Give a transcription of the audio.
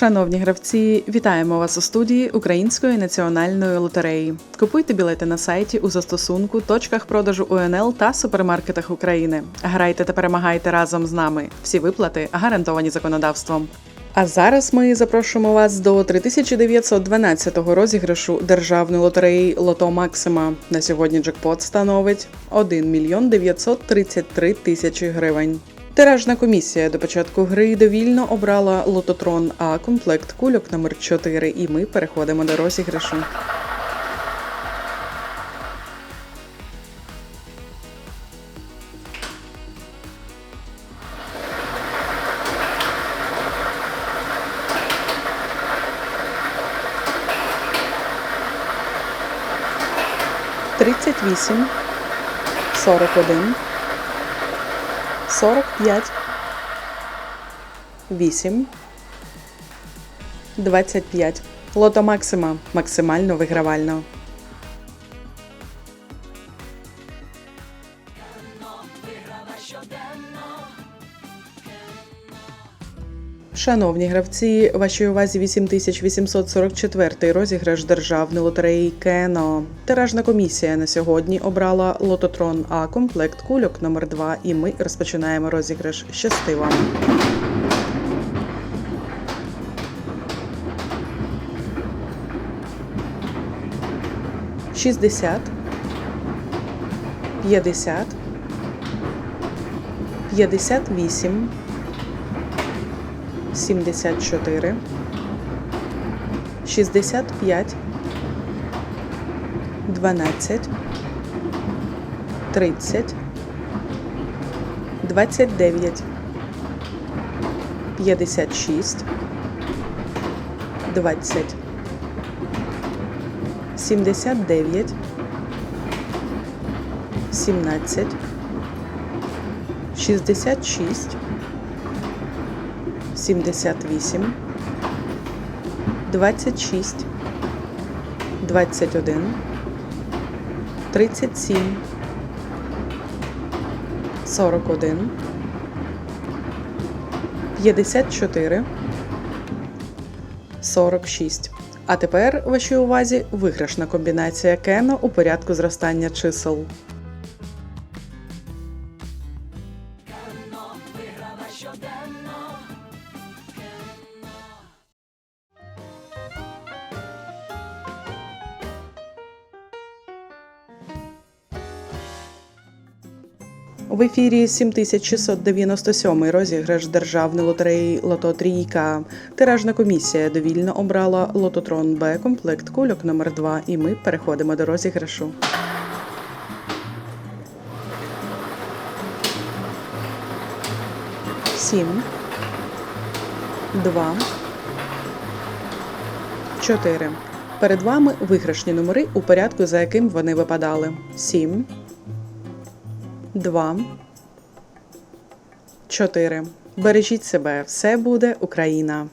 Шановні гравці, вітаємо вас у студії Української національної лотереї. Купуйте білети на сайті у застосунку, точках продажу УНЛ та супермаркетах України. Грайте та перемагайте разом з нами. Всі виплати гарантовані законодавством. А зараз ми запрошуємо вас до 3912 розіграшу державної лотереї Лото Максима. На сьогодні джекпот становить 1 мільйон 933 тисячі гривень. Тиражна комісія до початку гри довільно обрала лототрон А комплект кульок номер 4 і ми переходимо до розіграшу. Тридцять вісім, сорок один, сорок п'ять, вісім, двадцять п'ять. Лото Максима максимально вигравально. Шановні гравці, вашій увазі 8844 розіграш державної лотереї Кено. Тиражна комісія на сьогодні обрала лототрон А комплект кульок номер 2 і ми розпочинаємо розіграш. Щасти вам! Шістдесят, п'ятдесят, п'ятдесят вісім. 74, 65, 12, 30, 29, 56, 20, 79, 17, 66, 78, 26, 21, 37, 41, 54, 46. А тепер вашій увазі виграшна комбінація Кено у порядку зростання чисел. В ефірі 7697 розіграш державної лотереї Лото Трійка. Тиражна комісія довільно обрала Лототрон Б комплект кульок номер 2 і ми переходимо до розіграшу. Сім. Два. Чотири. Перед вами виграшні номери у порядку, за яким вони випадали. Сім. Два. Чотири. Бережіть себе. Все буде Україна.